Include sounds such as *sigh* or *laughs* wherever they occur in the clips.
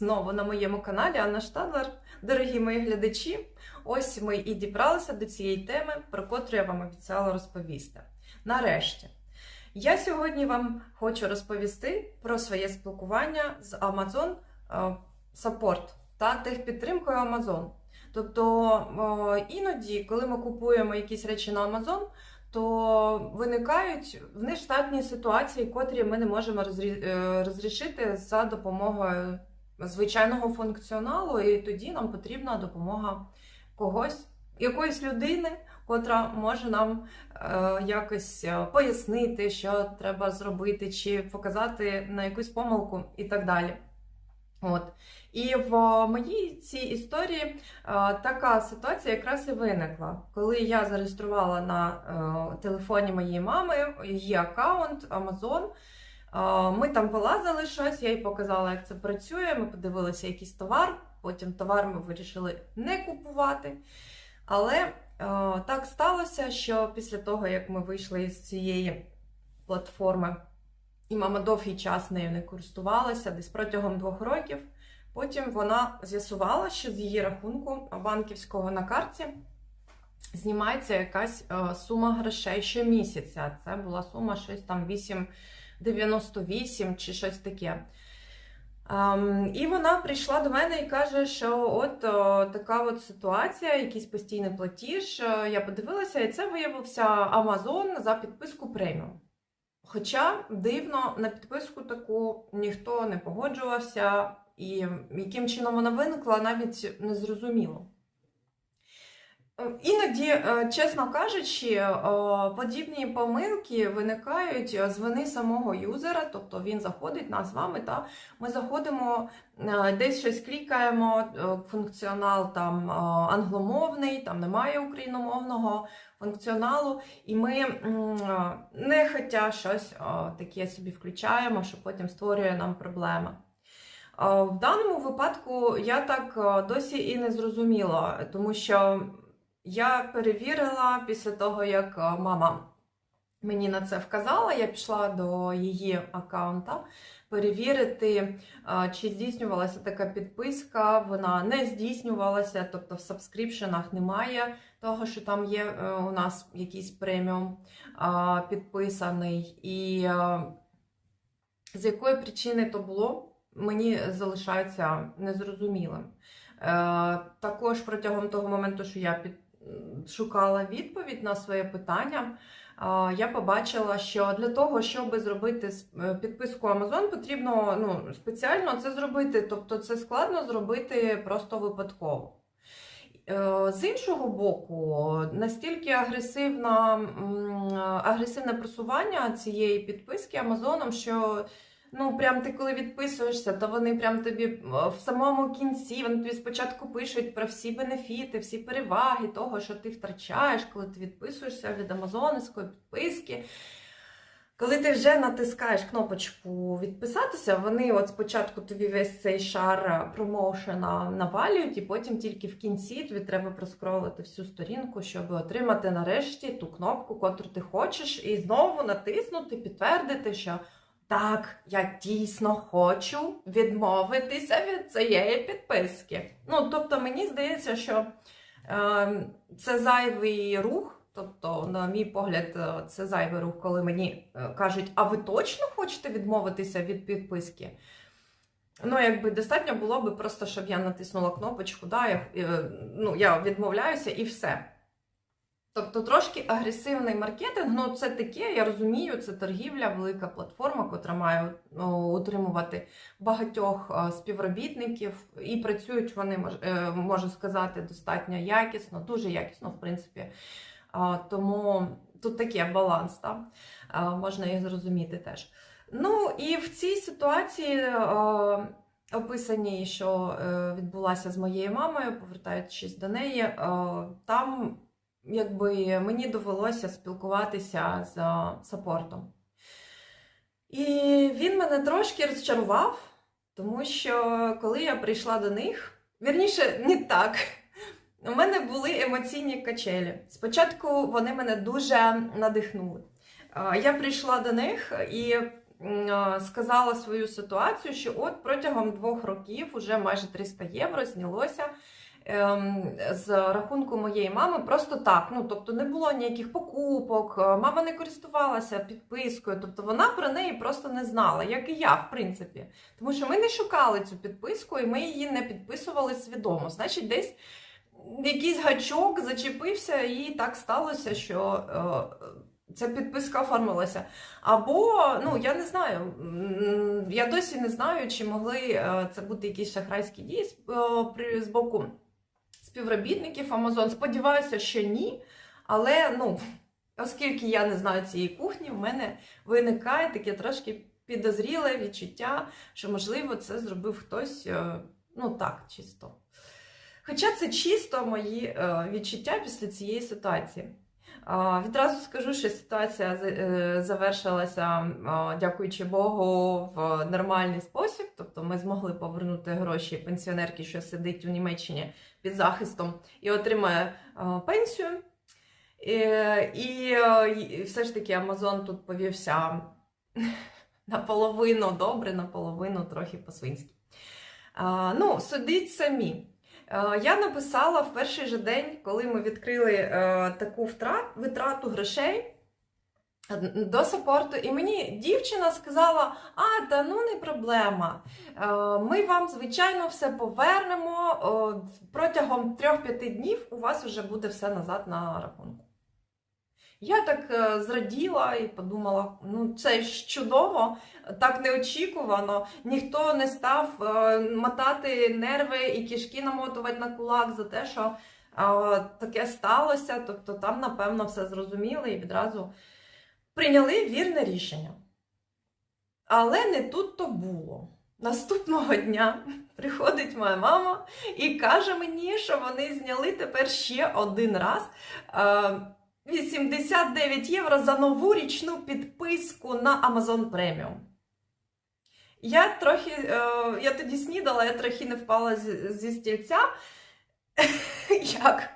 Знову на моєму каналі Анна Штадлер. Дорогі мої глядачі, ось ми і дібралися до цієї теми, про котру я вам обіцяла розповісти. Нарешті, я сьогодні вам хочу розповісти про своє спілкування з Amazon е, Support та техпідтримкою Amazon. Тобто е, іноді, коли ми купуємо якісь речі на Amazon, то виникають нештатні ситуації, котрі ми не можемо е, розрішити за допомогою звичайного функціоналу, і тоді нам потрібна допомога когось, якоїсь людини, котра може нам е, якось е, пояснити, що треба зробити, чи показати на якусь помилку і так далі. От. І в моїй цій історії е, така ситуація якраз і виникла, коли я зареєструвала на е, телефоні моєї мами її аккаунт Amazon. Е, Ми там полазили щось, я їй показала, як це працює. Ми подивилися якийсь товар. Потім товар ми вирішили не купувати. Але е, так сталося, що після того, як ми вийшли з цієї платформи, і мама довгий час нею не користувалася, десь протягом двох років. Потім вона з'ясувала, що з її рахунку банківського на карті знімається якась е, сума грошей щомісяця. Це була сума щось там 8,98 чи щось таке. Ем, і вона прийшла до мене і каже, що от о, така от ситуація, якийсь постійний платіж. Е, Я подивилася, і це виявився Amazon за підписку преміум. Хоча дивно, на підписку таку ніхто не погоджувався, і яким чином вона виникла, навіть не зрозуміло. Е, Іноді, е, чесно кажучи, е, подібні помилки виникають з вини самого юзера, тобто він заходить нас з вами, та ми заходимо, е, десь щось клікаємо, е, функціонал там е, англомовний, там немає україномовного функціоналу, і ми е, нехотя щось е, таке собі включаємо, що потім створює нам проблеми. Е, В даному випадку я так е, досі і не зрозуміла, тому що я перевірила після того, як е, мама мені на це вказала, я пішла до її аккаунта перевірити, е, чи здійснювалася така підписка. Вона не здійснювалася, тобто в сабскріпшенах немає того, що там є е, у нас якийсь преміум підписаний. І з якої причини то було, мені залишається незрозумілим. Також протягом того моменту, що я шукала відповідь на своє питання, я побачила, що для того, щоб зробити е, підписку Amazon, потрібно ну, спеціально це зробити. Тобто це складно зробити просто випадково. Е, З іншого боку, настільки агресивна, агресивне просування цієї підписки Амазоном, що ну прям ти коли відписуєшся, то вони прям тобі е, в самому кінці вони тобі спочатку пишуть про всі бенефіти, всі переваги того, що ти втрачаєш, коли ти відписуєшся від амазонської підписки. Коли ти вже натискаєш кнопочку відписатися, вони от спочатку тобі весь цей шар промоушена навалюють, і потім тільки в кінці тобі треба проскролити всю сторінку, щоб отримати нарешті ту кнопку, котру ти хочеш, і знову натиснути, підтвердити, що так, я дійсно хочу відмовитися від цієї підписки. Ну, тобто, мені здається, що е, це зайвий рух. Тобто, на мій погляд, е, це зайвий рух, коли мені е, кажуть, а ви точно хочете відмовитися від підписки? Ну, якби достатньо було би просто, щоб я натиснула кнопочку, да, я, е, ну, я відмовляюся і все. Тобто трошки агресивний маркетинг, ну це таке, я розумію, це торгівля, велика платформа, котра має утримувати багатьох е, співробітників, і працюють вони, е, можу сказати, достатньо якісно, дуже якісно, в принципі. Тому тут таке баланс, так? Можна їх зрозуміти теж. Ну і в цій ситуації, е, описаній, що відбулася з моєю мамою, повертаючись до неї, там якби мені довелося спілкуватися з саппортом. І він мене трошки розчарував, тому що коли я прийшла до них, вірніше, не так. У мене були емоційні качелі. Спочатку вони мене дуже надихнули. Я прийшла до них і сказала свою ситуацію, що от протягом двох років уже майже 300 євро знялося з рахунку моєї мами просто так. Ну, тобто не було ніяких покупок, е, мама не користувалася підпискою, тобто вона про неї просто не знала, як і я, в принципі. Тому що ми не шукали цю підписку і ми її не підписували свідомо. Значить, десь якийсь гачок зачепився, і так сталося, що. Е, Ця підписка оформилася. Або, ну я не знаю, я досі не знаю, чи могли е, це бути якісь шахрайські дії з боку співробітників Amazon. Сподіваюся, що ні. Але ну, оскільки я не знаю цієї кухні, в мене виникає таке трошки підозріле відчуття, що, можливо, це зробив хтось, е, ну так, чисто. Хоча це чисто мої е, відчуття після цієї ситуації. Відразу скажу, що ситуація е, завершилася, дякуючи Богу, в нормальний спосіб. Тобто ми змогли повернути гроші пенсіонерки, що сидить у Німеччині під захистом і отримає пенсію. І, все ж таки Амазон тут повівся *laughs* наполовину добре, наполовину трохи по-свинськи. Ну, судіть самі. Е, Я написала в перший же день, коли ми відкрили е, таку витрату грошей е, до саппорту, і мені дівчина сказала: а, та ну не проблема. Ми вам, звичайно, все повернемо. Протягом 3-5 днів у вас вже буде все назад на рахунку. Я так е, зраділа і подумала: ну це ж чудово, так неочікувано. Ніхто не став е, мотати нерви і кишки намотувати на кулак за те, що е, таке сталося. Тобто там, напевно, все зрозуміли і відразу прийняли вірне рішення. Але не тут то було. Наступного дня приходить моя мама і каже мені, що вони зняли тепер ще один раз. Е, 89 євро за нову річну підписку на Amazon Premium. Я трохи, е, я тоді снідала, я трохи не впала зі стільця. *laughs* Як?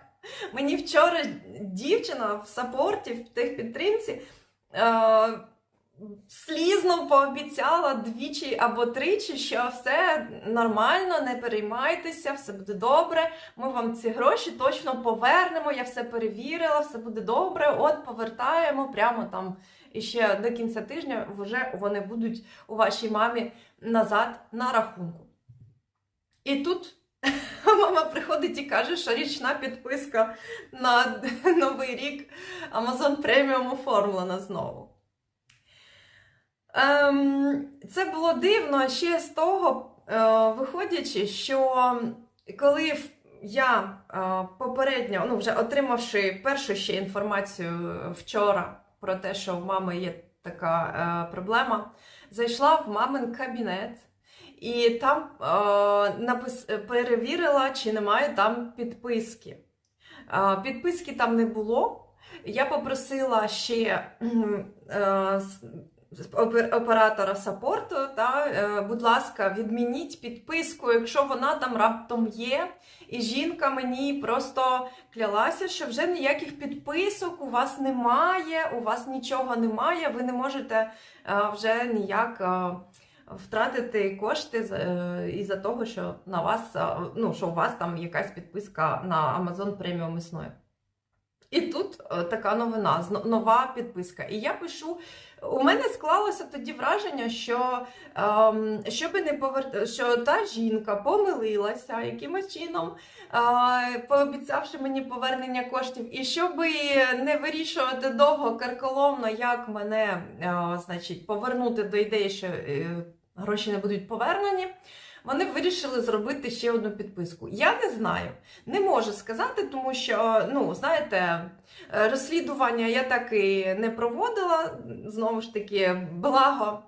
Мені вчора дівчина в саппорті, в техпідтримці, е, слізно пообіцяла двічі або тричі, що все нормально, не переймайтеся, все буде добре. Ми вам ці гроші точно повернемо. Я все перевірила, все буде добре. От повертаємо прямо там і ще до кінця тижня вже вони будуть у вашій мамі назад на рахунку. І тут *laughs* мама приходить і каже, що річна підписка на *laughs* новий рік Amazon Premium оформлена знову. Ем, це було дивно ще з того, е, виходячи, що коли я е, попередньо, ну вже отримавши першу ще інформацію вчора про те, що в мами є така е, проблема, зайшла в мамин кабінет і там е, напис... перевірила, чи немає там підписки. Е, підписки там не було. Я попросила ще е, оператора саппорту, та, е, будь ласка, відмініть підписку, якщо вона там раптом є. І жінка мені просто клялася, що вже ніяких підписок у вас немає, у вас нічого немає, ви не можете е, вже ніяк е, втратити кошти е, із-за того, що на вас, ну, що у вас там якась підписка на Amazon Premium існує. І тут така новина, нова підписка. І я пишу. У мене склалося тоді враження, що ем, щоби не повер... що та жінка помилилася якимось чином, е, пообіцявши мені повернення коштів, і щоби не вирішувати довго карколомно, як мене е, значить, повернути до ідеї, що е, гроші не будуть повернені. Вони вирішили зробити ще одну підписку. Я не знаю, не можу сказати, тому що, ну, знаєте, розслідування я так і не проводила. Знову ж таки, благо.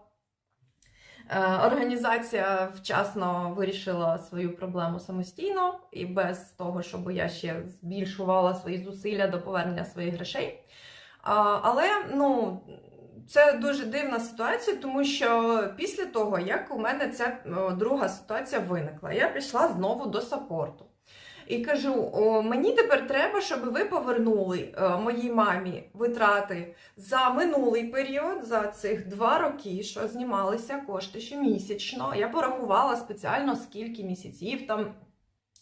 е, Організація вчасно вирішила свою проблему самостійно і без того, щоб я ще збільшувала свої зусилля до повернення своїх грошей. Але ну, це дуже дивна ситуація, тому що після того, як у мене ця друга ситуація виникла, я пішла знову до саппорту. і кажу: о, мені тепер треба, щоб ви повернули е, моїй мамі витрати за минулий період, за цих два роки, що знімалися кошти щомісячно. Я порахувала спеціально скільки місяців там,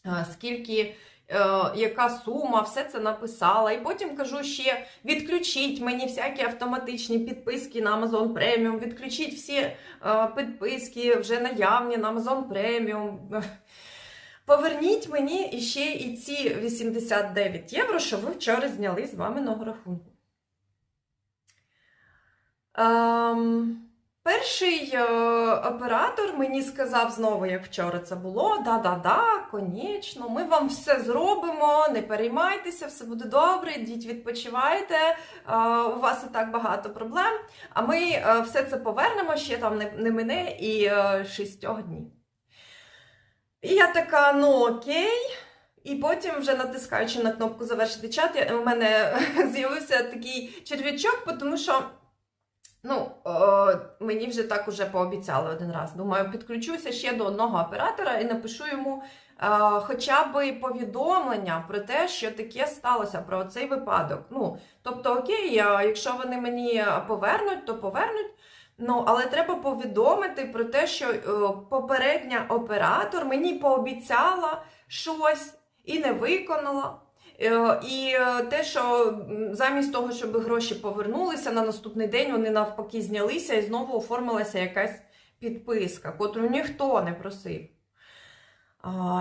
е, скільки. Е, Яка сума, все це написала. І потім кажу ще: відключіть мені всякі автоматичні підписки на Amazon Premium, відключіть всі е, підписки вже наявні на Amazon Premium. Поверніть мені іще і ці 89 євро, що ви вчора зняли з маминого рахунку. Ем, перший е, оператор мені сказав знову, як вчора це було: да-да-да, конечно, ми вам все зробимо, не переймайтеся, все буде добре, йдіть відпочивайте, е, у вас і так багато проблем. А ми е, все це повернемо, ще там не, не мине і шістьох днів. І я така, ну окей. І потім, вже натискаючи на кнопку завершити чат, у мене *laughs* з'явився такий черв'ячок, тому що ну, о, мені вже так уже пообіцяли один раз. Думаю, підключуся ще до одного оператора і напишу йому е, хоча б повідомлення про те, що таке сталося, про цей випадок. Ну, тобто, окей, а якщо вони мені повернуть, то повернуть. Ну, але треба повідомити про те, що е, попередня оператор мені пообіцяла щось і не виконала. Е, І е, те, що замість того, щоб гроші повернулися, на наступний день вони навпаки знялися і знову оформилася якась підписка, котру ніхто не просив.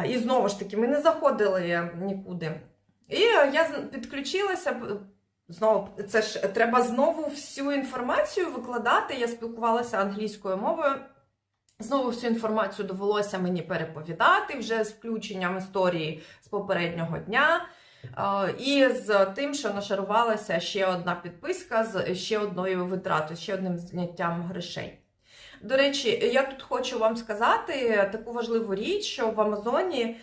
І знову ж таки, ми не заходили нікуди. І я підключилася. Знову, це ж треба знову всю інформацію викладати. Я спілкувалася англійською мовою. Знову всю інформацію довелося мені переповідати вже з включенням історії з попереднього дня. Е, І з тим, що нашарувалася ще одна підписка з ще одною витратою, ще одним зняттям грошей. До речі, я тут хочу вам сказати таку важливу річ, що в Амазоні.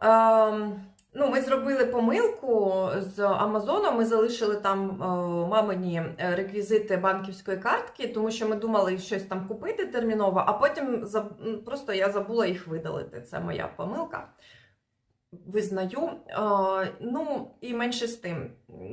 ем, Ну, ми зробили помилку з Амазоном. Ми залишили там е, мамині реквізити банківської картки, тому що ми думали щось там купити терміново, а потім заб- просто я забула їх видалити. Це моя помилка. Визнаю. Ну і менше з тим.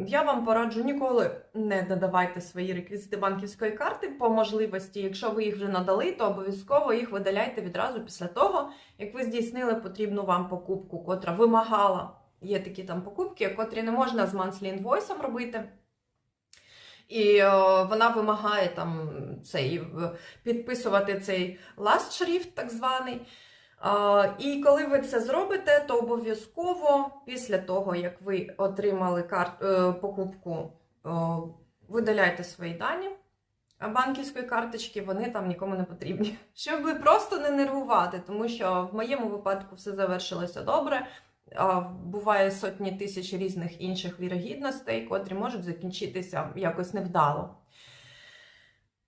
Я вам пораджу ніколи не надавайте свої реквізити банківської карти по можливості. Якщо ви їх вже надали, то обов'язково їх видаляйте відразу після того, як ви здійснили потрібну вам покупку, котра вимагала. Є такі там покупки, котрі не можна з invoice робити. І е, вона вимагає там цей підписувати цей last шрифт, так званий. І коли ви це зробите, то обов'язково після того, як ви отримали кар- е, покупку, видаляйте свої дані банківської карточки, вони там нікому не потрібні. *laughs* Щоб просто не нервувати, тому що в моєму випадку все завершилося добре. Буває сотні тисяч різних інших вірогідностей, котрі можуть закінчитися якось невдало.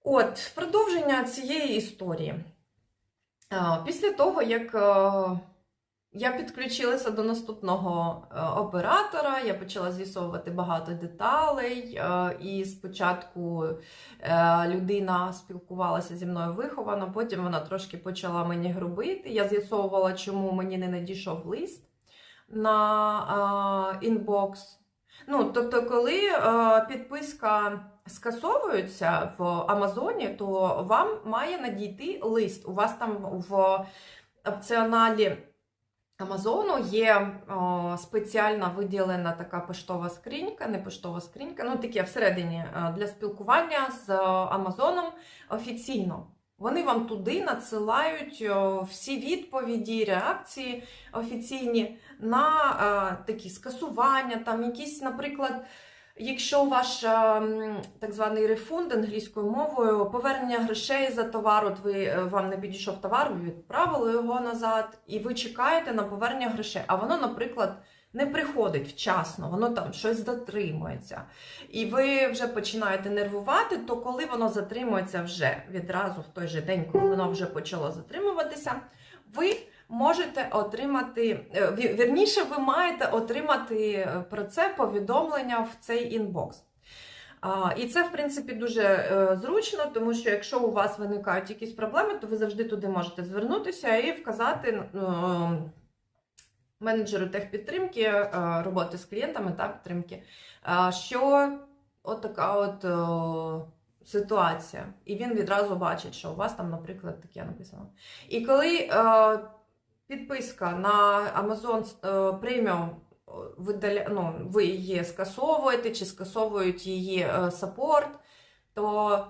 От, продовження цієї історії. А, Після того, як е, я підключилася до наступного е, оператора, я почала з'ясовувати багато деталей, е, і спочатку е, людина спілкувалася зі мною виховано, потім вона трошки почала мені грубити. Я з'ясовувала, чому мені не надійшов лист на е, інбокс. Ну, тобто, коли е, підписка скасовується в Амазоні, то вам має надійти лист. У вас там в опціоналі Амазону є о, спеціальна виділена така поштова скринька, не поштова скринька, ну таке всередині е, для спілкування з е, Амазоном офіційно. Вони вам туди надсилають всі відповіді, реакції офіційні на е, такі скасування, там якісь, наприклад. Якщо ваш е, так званий рефунд англійською мовою, повернення грошей за товар, от ви е, вам не підійшов товар, ви відправили його назад, і ви чекаєте на повернення грошей. А воно, наприклад, не приходить вчасно, воно там щось затримується. І ви вже починаєте нервувати, то коли воно затримується вже відразу в той же день, коли воно вже почало затримуватися, ви можете отримати, е, вірніше, ви маєте отримати е, про це повідомлення в цей інбокс. І це, в принципі, дуже е, зручно, тому що якщо у вас виникають якісь проблеми, то ви завжди туди можете звернутися і вказати, менеджеру техпідтримки, роботи з клієнтами та підтримки, що от така от ситуація. І він відразу бачить, що у вас там, наприклад, таке написано. І коли підписка на Amazon е, Premium видаля... ну, ви її скасовуєте чи скасовують її е, саппорт, то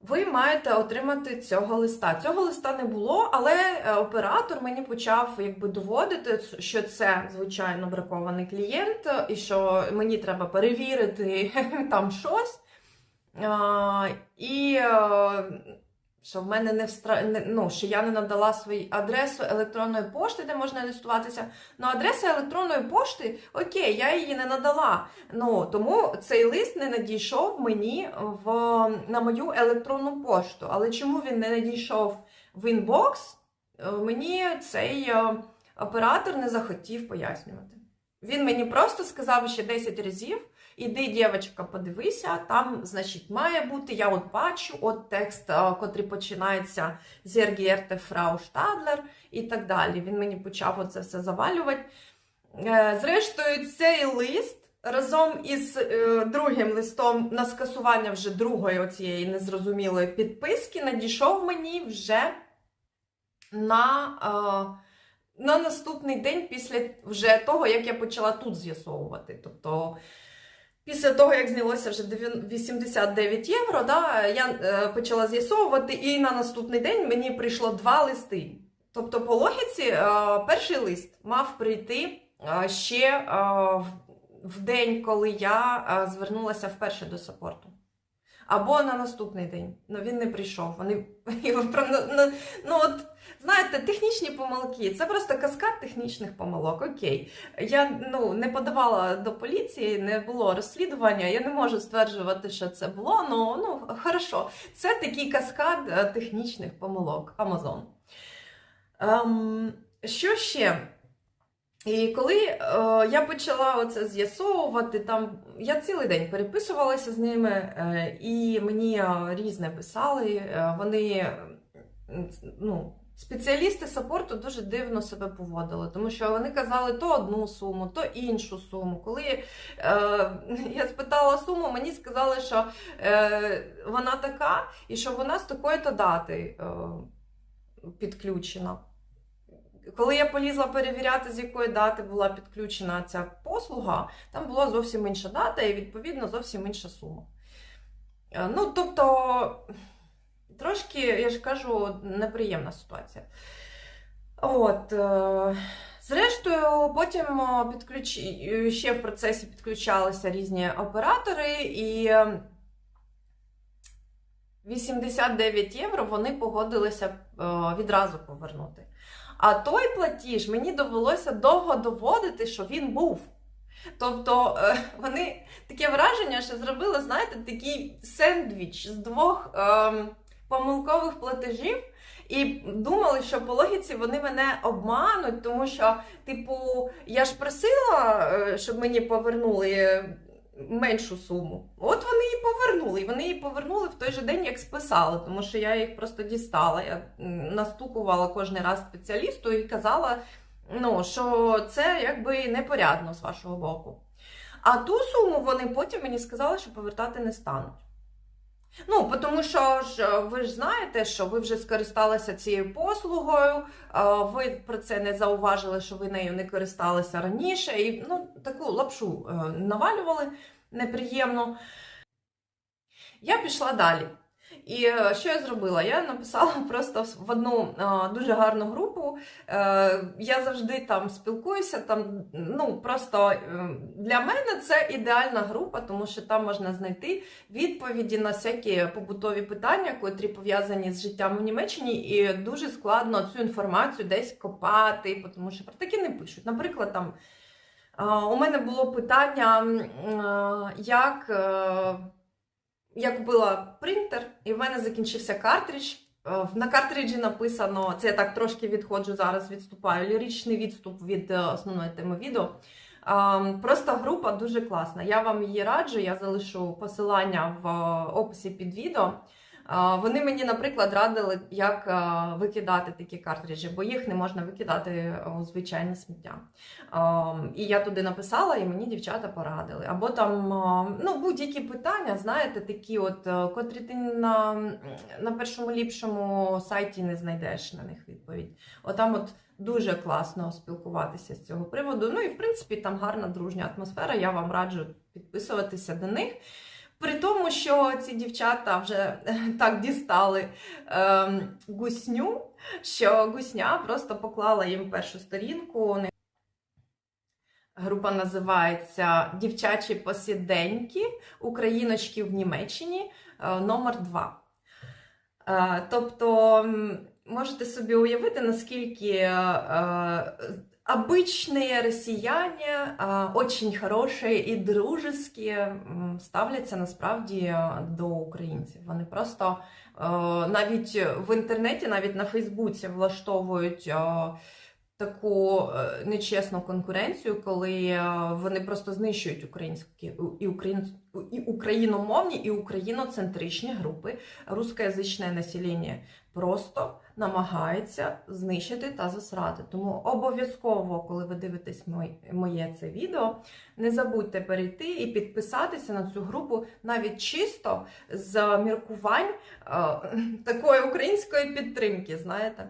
ви маєте отримати цього листа. Цього листа не було, але е, оператор мені почав якби доводити, що це звичайно бракований клієнт, е, і що мені треба перевірити *laughs* там щось. І е, що в мене не встра... ну, що я не надала свою адресу електронної пошти, де можна реєструватися. Ну, адреса електронної пошти, окей, я її не надала. Ну, тому цей лист не надійшов мені в, на мою електронну пошту. Але чому він не надійшов в інбокс, е, мені цей е, оператор не захотів пояснювати. Він мені просто сказав ще 10 разів. Іди, дівчинка, подивися, там, значить, має бути, я от бачу, от текст, а, котрий починається Зергієрте Фрау Штадлер і так далі. Він мені почав оце все завалювати. Е, Зрештою, цей лист разом із е, другим листом на скасування вже другої оцієї незрозумілої підписки надійшов мені вже на. е, на наступний день після вже того, як я почала тут з'ясовувати. Тобто, після того, як знялося вже 89 євро, да, я е, почала з'ясовувати, і на наступний день мені прийшло два листи. Тобто, по логіці, е, перший лист мав прийти е, ще в, день, коли я звернулася вперше до саппорту. Або на наступний день. Ну він не прийшов. Вони *laughs* ну от знаєте, технічні помилки. Це просто каскад технічних помилок. Окей. Я ну не подавала до поліції, не було розслідування. Я не можу стверджувати, що це було. Ну ну хорошо. Це такий каскад е, технічних помилок. Амазон. Ем, що ще? І коли е, я почала оце з'ясовувати, там я цілий день переписувалася з ними, е, і мені е, різне писали. Е, вони ну, спеціалісти саппорту дуже дивно себе поводили, тому що вони казали то одну суму, то іншу суму. Коли е, *laughs* я спитала суму, мені сказали, що е, вона така, і що вона з такої-то дати е, підключена. Коли я полізла перевіряти, з якої дати була підключена ця послуга, там була зовсім інша дата і, відповідно, зовсім інша сума. Е, Ну, тобто, трошки, я ж кажу, неприємна ситуація. От. е, Зрештою, потім е, підключ... е, ще в процесі підключалися різні оператори, і е, 89 євро вони погодилися е, відразу повернути. А той платіж мені довелося довго доводити, що він був. Тобто е, вони таке враження, що зробили, знаєте, такий сендвіч з двох ем, помилкових платежів. І думали, що по логіці вони мене обмануть, тому що, типу, я ж просила, е, щоб мені повернули меншу суму. От вони її повернули. І вони її повернули в той же день, як списали, тому що я їх просто дістала. Я настукувала кожен раз спеціалісту і казала, ну, що це якби непорядно з вашого боку. А ту суму вони потім мені сказали, що повертати не стануть. Ну, тому що ж е, ви ж знаєте, що ви вже скористалися цією послугою, е, ви про це не зауважили, що ви нею не користалися раніше, і ну, таку лапшу е, навалювали неприємно. Я пішла далі. І е, що я зробила? Я написала *laughs* просто в одну е, дуже гарну групу. Е, я завжди там спілкуюся. Там, ну, просто для мене це ідеальна група, тому що там можна знайти відповіді на всякі побутові питання, котрі пов'язані з життям у Німеччині, і дуже складно цю інформацію десь копати, тому що про таке не пишуть. Наприклад, там у мене було питання, як. Я купила принтер, і в мене закінчився картридж. Е, На картриджі написано, це я так трошки відходжу зараз, відступаю, ліричний відступ від е, основної теми відео. Е, Просто група дуже класна. Я вам її раджу, я залишу посилання в описі під відео. Вони мені, наприклад, радили, як викидати такі картриджі, бо їх не можна викидати у звичайне сміття. І я туди написала, і мені дівчата порадили. Або там ну, будь-які питання, знаєте, такі, от, е, котрі ти на, на першому ліпшому сайті не знайдеш на них відповідь. Отам от дуже класно спілкуватися з цього приводу. Ну і в принципі там гарна дружня атмосфера. Я вам раджу підписуватися до них. При тому, що ці дівчата вже так дістали ем, гусню, що гусня просто поклала їм першу сторінку. Група називається Дівчачі посіденьки Україночки в Німеччині е, номер 2. Е, Тобто, можете собі уявити, наскільки е, е, обычные россияне э, очень хороші і дружеські м, ставляться насправді е, до українців. Вони просто е, навіть в інтернеті, навіть на Фейсбуці влаштовують е, таку е, нечесну конкуренцію, коли е, вони просто знищують українські і, україн, і україномовні, і україноцентричні групи. Рускоязичне населення просто намагається знищити та засрати. Тому обов'язково, коли ви дивитесь моє це відео, не забудьте перейти і підписатися на цю групу навіть чисто з міркувань е, такої української підтримки, знаєте.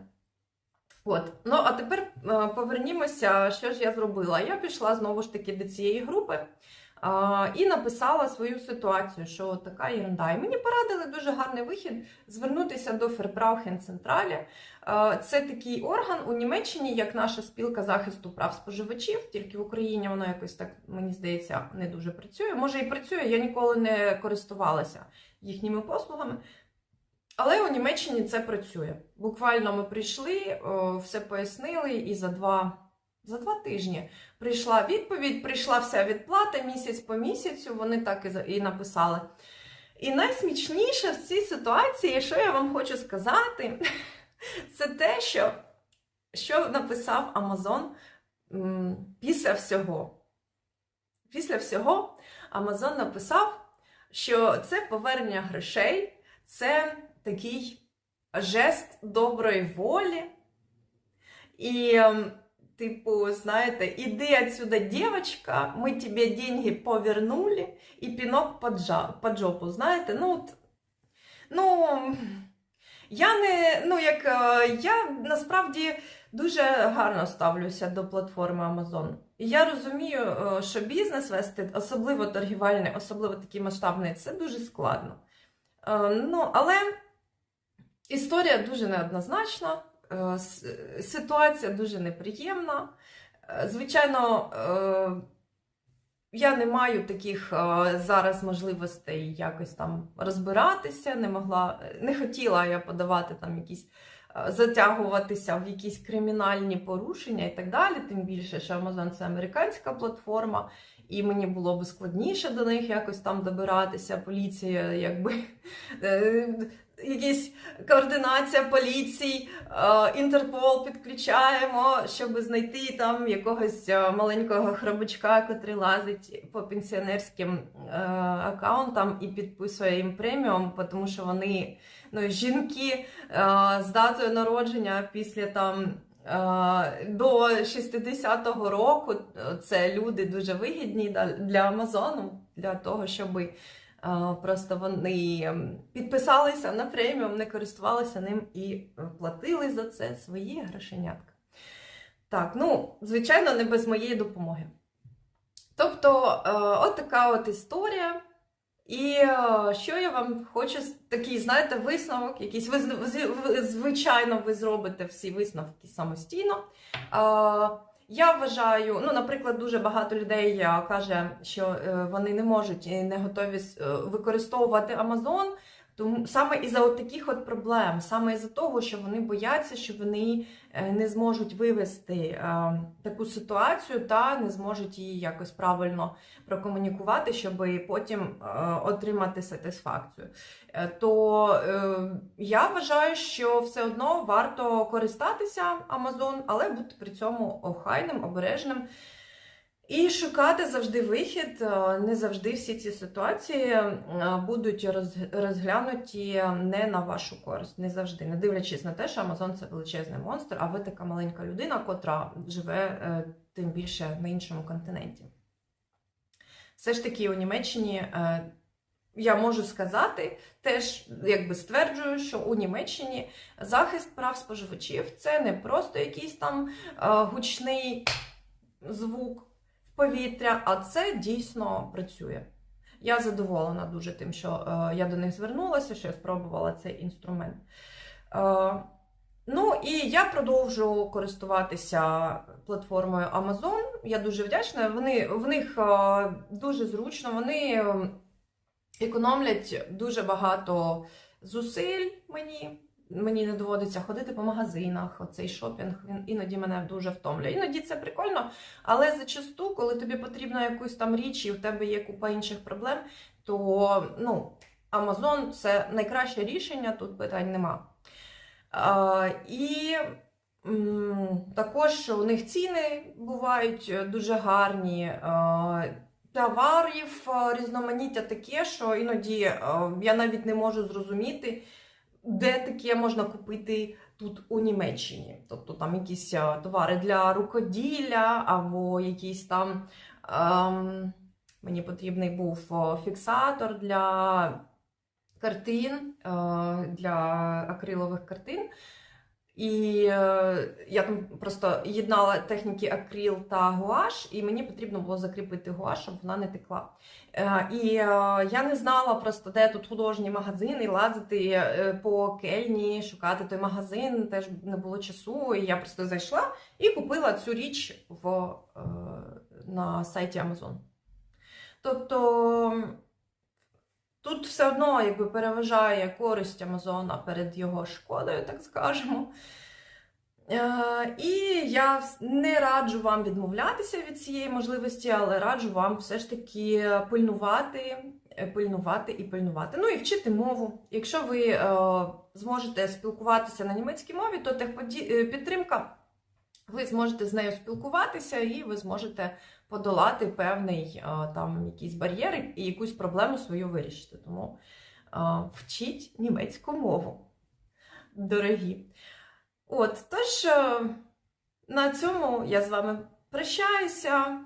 От, ну а тепер е, повернімося, що ж я зробила. Я пішла знову ж таки до цієї групи і написала свою ситуацію, що така ерунда. І мені порадили дуже гарний вихід звернутися до Фербраухен Централі. Е, Це такий орган у Німеччині, як наша спілка захисту прав споживачів, тільки в Україні воно якось так, мені здається, не дуже працює. Може і працює, я ніколи не користувалася їхніми послугами. Але у Німеччині це працює. Буквально ми прийшли, все пояснили, і за два, за два тижні прийшла відповідь, прийшла вся відплата місяць по місяцю. Вони так і, написали. І найсмішніше в цій ситуації, що я вам хочу сказати, *laughs* це те, що, що написав м, після всього. Після всього Amazon написав, що це повернення грошей, це такий жест доброї волі. І, ем, типу, знаєте, іди отсюда, дівчинка, ми тобі деньги повернули, і пінок під, жа- під жопу. Знаєте, ну, от, ну, я не, ну, як, е, я насправді дуже гарно ставлюся до платформи Amazon. І я розумію, е, що бізнес вести, особливо торгівельний, особливо такий масштабний, це дуже складно. Е, Ну, але історія дуже неоднозначна, ситуація дуже неприємна. Е, Звичайно, е, я не маю таких е, зараз можливостей якось там розбиратися, не могла, не хотіла я подавати там якісь. е, Затягуватися в якісь кримінальні порушення і так далі, тим більше, що Amazon це американська платформа, і мені було би складніше до них якось там добиратися. Поліція, якби е, якісь координація поліцій, е, Інтерпол підключаємо, щоб знайти там якогось е, маленького хробачка, котрий лазить по пенсіонерським е, аккаунтам і підписує їм преміум, тому що вони ну, жінки з датою народження після там. До 60-го року це люди дуже вигідні для Амазону, для того, щоб просто вони ем, підписалися на преміум, не користувалися ним і е, платили за це свої грошенятка. Так, ну, звичайно, не без моєї допомоги. Тобто, е, от така от історія. І е, що я вам хочу, такий, знаєте, висновок, якийсь ви- звичайно, ви зробите всі висновки самостійно. Я вважаю, ну, наприклад, дуже багато людей е, каже, що е, вони не можуть і не готові е, використовувати Amazon. Тому саме із-за от таких от проблем, саме із-за того, що вони бояться, що вони е, не зможуть вивести е, таку ситуацію та не зможуть її якось правильно прокомунікувати, щоб потім е, отримати сатисфакцію. То я вважаю, що все одно варто користатися Amazon, але бути при цьому охайним, обережним. І шукати завжди вихід. Е, Не завжди всі ці ситуації е, будуть розглянуті не на вашу користь. Не завжди, не дивлячись на те, що Амазон це величезний монстр, а ви така маленька людина, котра живе е, тим більше на іншому континенті. Все ж таки у Німеччині я можу сказати, теж якби стверджую, що у Німеччині захист прав споживачів це не просто якийсь там гучний звук повітря, а це дійсно працює. Я задоволена дуже тим, що е, я до них звернулася, що я спробувала цей інструмент. Е, ну і я продовжу користуватися платформою Amazon. Я дуже вдячна. Вони, в них е, дуже зручно, вони е, економлять дуже багато зусиль мені. Мені не доводиться ходити по магазинах. Оцей шопінг він іноді мене дуже втомлює. Іноді це прикольно, але зачасту, коли тобі потрібна якусь там річ, і в тебе є купа інших проблем, то ну, Amazon це найкраще рішення, тут питань нема. А, і м, також у них ціни бувають дуже гарні. А, товарів різноманіття таке, що іноді я навіть не можу зрозуміти, де таке можна купити тут у Німеччині. Тобто там якісь товари для рукоділля або якісь там. Ем, мені потрібний був фіксатор для картин, е, для акрилових картин. І е, я там просто єднала техніки акрил та гуаш, і мені потрібно було закріпити гуаш, щоб вона не текла. Е, І е, я не знала просто, де тут художній магазин, і лазити е, по кельні, шукати той магазин, теж не було часу. І я просто зайшла і купила цю річ в, е, на сайті Amazon. Тобто тут все одно якби переважає користь Амазона перед його шкодою, так скажемо. Е, І я не раджу вам відмовлятися від цієї можливості, але раджу вам все ж таки пильнувати, е, пильнувати і пильнувати. Ну і вчити мову. Якщо ви е, зможете спілкуватися на німецькій мові, то техпідтримка, ви зможете з нею спілкуватися і ви зможете подолати певний е, там якийсь бар'єр і якусь проблему свою вирішити. Тому е, вчіть німецьку мову, дорогі. От, тож е, на цьому я з вами прощаюся.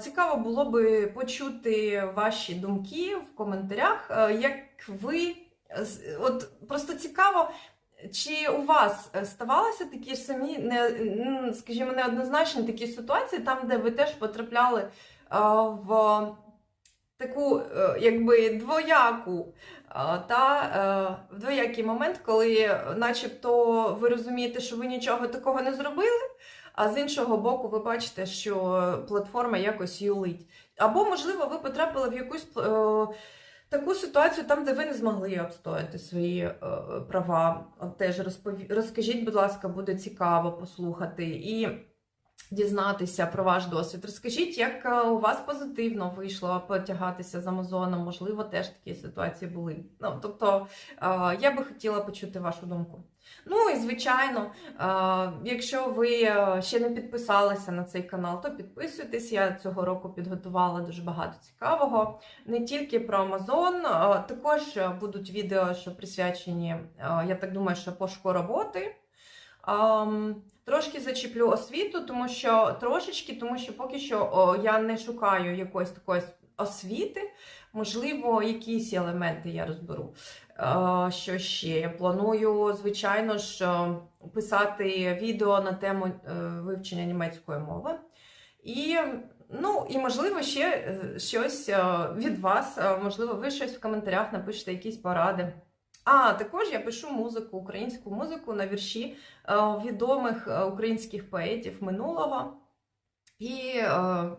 Цікаво було би почути ваші думки в коментарях, як ви. От просто цікаво, чи у вас е, ставалися такі ж самі, не, скажімо, неоднозначні такі ситуації, там, де ви теж потрапляли е, в таку, е, якби двояку та в двоякий момент, коли, начебто, ви розумієте, що ви нічого такого не зробили, а з іншого боку, ви бачите, що платформа якось юлить. Або, можливо, ви потрапили в якусь таку ситуацію, там, де ви не змогли обстояти свої е, права. Теж розпові... розкажіть, будь ласка, буде цікаво послухати і дізнатися про ваш досвід. Розкажіть, як е, у вас позитивно вийшло потягатися з Амазоном, можливо, теж такі ситуації були. Ну, тобто, е, я би хотіла почути вашу думку. Ну і звичайно, е, якщо ви ще не підписалися на цей канал, то підписуйтесь. Я цього року підготувала дуже багато цікавого. Не тільки про Амазон, також будуть відео, що присвячені, я так думаю, що пошуку роботи. Трошки зачіплю освіту, тому що трошечки, тому що поки що о, я не шукаю якоїсь такої освіти. Можливо, якісь елементи я розберу. Е, Що ще? Я планую, звичайно ж, писати відео на тему е, вивчення німецької мови. І, ну, і можливо, ще е, щось від вас. Е, Можливо, ви щось в коментарях напишете, якісь поради. А також я пишу музику, українську музику на вірші е, відомих е, українських поетів минулого. І е,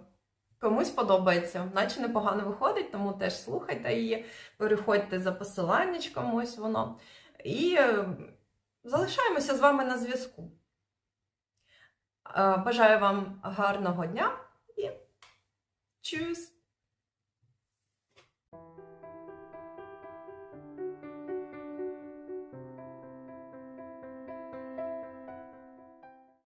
комусь подобається, наче непогано виходить, тому теж слухайте її, переходьте за посиланнячком, ось воно. І залишаємося з вами на зв'язку. Бажаю вам гарного дня і чус!